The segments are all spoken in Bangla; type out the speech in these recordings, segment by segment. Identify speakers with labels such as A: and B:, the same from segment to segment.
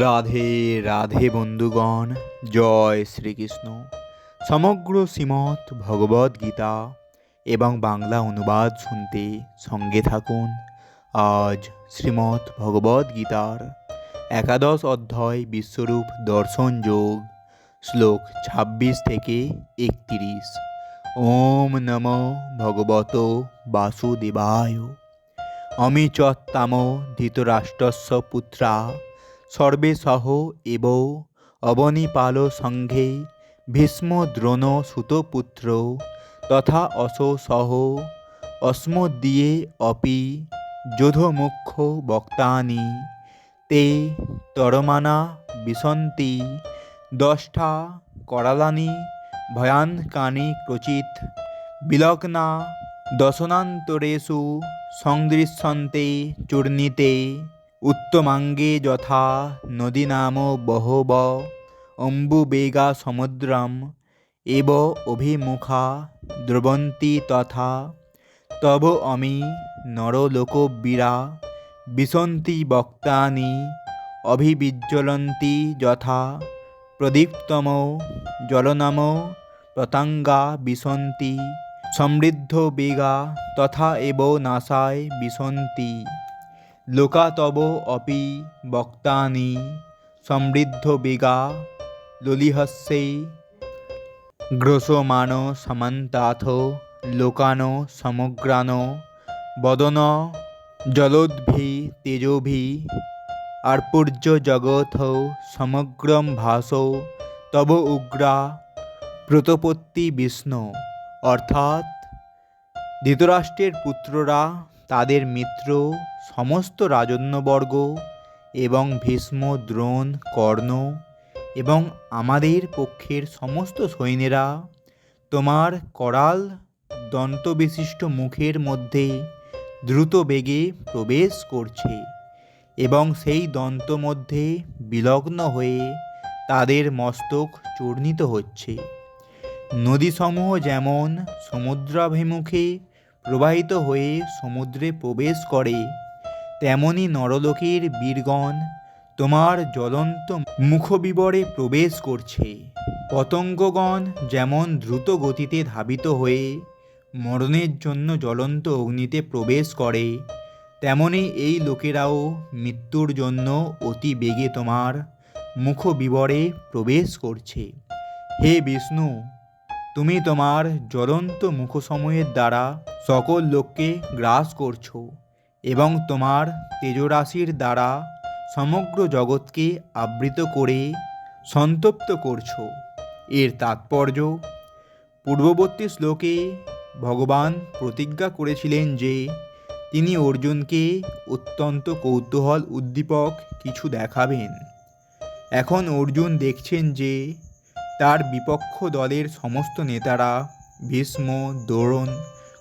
A: রাধে রাধে বন্ধুগণ, জয় শ্রীকৃষ্ণ। সমগ্র শ্রীমৎ ভগবদ গীতা এবং বাংলা অনুবাদ শুনতে সঙ্গে থাকুন। আজ শ্রীমৎ ভগবদ গীতার একাদশ অধ্যায় বিশ্বরূপ দর্শন যোগ, শ্লোক ছাব্বিশ থেকে একত্রিশ। ওম নম ভগবত বাসুদেবায়। অমি চত্তাম ধৃতরাষ্ট্রস্য পুত্রা। সর্বে সহ এব অবনিপাল সঙ্ঘে ভীষ্ম দ্রোণ সুতপুত্র তথা অসো সহ অস্মদ্দিয়ে অপি যোধমুখ্য বক্তানি। তে তরমানা বিসন্তি দষ্টা করালানি ভয়ানকানি ক্রচিত বিলগ্না দশনান্তরেষু সংদৃশ্যন্তে চূর্ণিতে উত্তমাঙ্গে যথা নদীনাম বহব অম্বুবেগা সমুদ্রম, এব অভিমুখা দ্রবন্তি তথা, তব অমি নরলোকবীরা বিশন্তি বক্তানি, অভিবিজ্জ্বলন্তি যথা, প্রদীপ্তম জলনাম প্রতাঙ্গা বিশন্তি সমৃদ্ধ বেগা তথা এব নাশায় বিশন্তি লোকা তব অপি বক্তানি সমৃদ্ধ বেগা ললিহস্যে গ্রসমান সমন্তাথ লোকান সমগ্রান বদন জলোদ্ভি তেজোভি আর্পুর্য জগৎ সমগ্রম ভাস তব উগ্রা প্রতপত্তি বিষ্ণু। অর্থাৎ ধৃতরাষ্ট্রের পুত্ররা তাদের মিত্র সমস্ত রাজন্যবর্গ এবং ভীষ্ম, দ্রোণ, কর্ণ এবং আমাদের পক্ষের সমস্ত সৈন্যেরা তোমার করাল দন্তবিশিষ্ট মুখের মধ্যে দ্রুত বেগে প্রবেশ করছে এবং সেই দন্ত মধ্যে বিলগ্ন হয়ে তাদের মস্তক চূর্ণিত হচ্ছে। নদীসমূহ যেমন সমুদ্রাভিমুখে প্রবাহিত হয়ে সমুদ্রে প্রবেশ করে তেমনি নরলোকের বীরগণ তোমার জ্বলন্ত মুখবিবরে প্রবেশ করছে। পতঙ্গগণ যেমন দ্রুত গতিতে ধাবিত হয়ে মরণের জন্য জ্বলন্ত অগ্নিতে প্রবেশ করে, তেমনি এই লোকেরাও মৃত্যুর জন্য অতি বেগে তোমার মুখবিবরে প্রবেশ করছে। হে বিষ্ণু, তুমি তোমার জ্বলন্ত মুখসমূহের দ্বারা সকল লোককে গ্রাস করছ। এবং তোমার তেজরাশির দ্বারা সমগ্র জগৎকে আবৃত করে সন্তপ্ত করছ। এর তাৎপর্য, পূর্ববর্তী শ্লোকে ভগবান প্রতিজ্ঞা করেছিলেন যে, তিনি অর্জুনকে অত্যন্ত কৌতূহল উদ্দীপক কিছু দেখাবেন। এখন অর্জুন দেখছেন যে, তার বিপক্ষ দলের সমস্ত নেতারা, ভীষ্ম, দ্রোণ,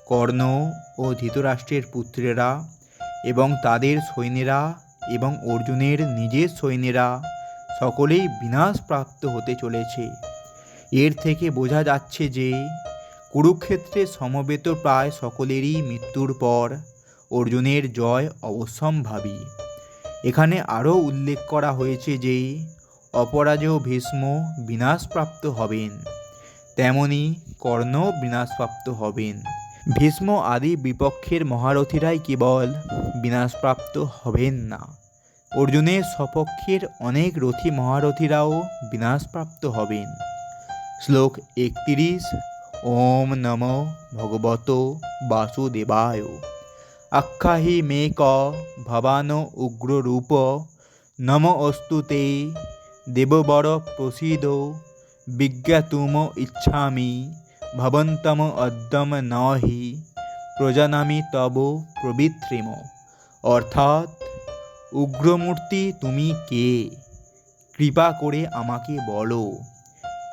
A: কর্ণ ও ধৃতরাষ্ট্রের পুত্রেরা এবং তাদের সৈন্যেরা এবং অর্জুনের নিজের সৈন্যেরা সকলেই বিনাশপ্রাপ্ত হতে চলেছে। এর থেকে বোঝা যাচ্ছে যে কুরুক্ষেত্রে সমবেত প্রায় সকলেরই মৃত্যুর পর অর্জুনের জয় অবশ্যম্ভাবী এখানে আরও উল্লেখ করা হয়েছে যে অপরাজেয় ভীষ্ম বিনাশপ্রাপ্ত হবেন, তেমনি কর্ণ বিনাশপ্রাপ্ত হবেন। ভীষ্ম আদি বিপক্ষের মহারথীরাই কেবল বিনাশপ্রাপ্ত হবেন না। অর্জুনের সপক্ষের অনেক রথী মহারথীরাও বিনাশপ্রাপ্ত হবেন। শ্লোক একত্রিশ, ওম নম ভগবত বাসুদেবায়। আখ্যাহি মে ক ভবান উগ্ররূপ। নম অস্তু তে, দেববর প্রসীদ। বিজ্ঞাতুম ইচ্ছামি। ভবন্তম অদ্যম নহি, প্রজানামি তব প্রবৃত্রিম। অর্থাৎ, উগ্রমূর্তি তুমি কে? কৃপা করে আমাকে বলো।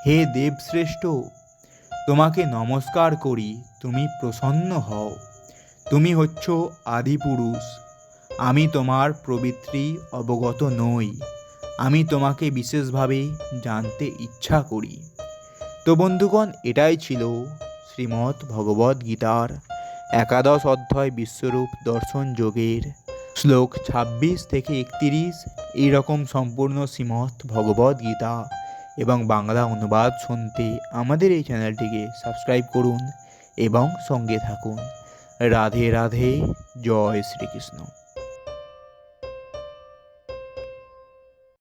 A: হে দেবশ্রেষ্ঠ, তোমাকে নমস্কার করি, তুমি প্রসন্ন হও। তুমি হচ্ছ আদিপুরুষ, আমি তোমার প্রবৃত্তি অবগত নই। আমি তোমাকে বিশেষভাবে জানতে ইচ্ছা করি। তো বন্ধুগণ, এটাই ছিল শ্রীমৎ ভগবদ গীতার একাদশ অধ্যায় বিশ্বরূপ দর্শন যোগের শ্লোক ছাব্বিশ থেকে একতিরিশ। এইরকম সম্পূর্ণ শ্রীমৎ ভগবদ গীতা এবং বাংলা অনুবাদ শুনতে আমাদের এই চ্যানেলটিকে সাবস্ক্রাইব করুন এবং সঙ্গে থাকুন। রাধে রাধে, জয় শ্রীকৃষ্ণ।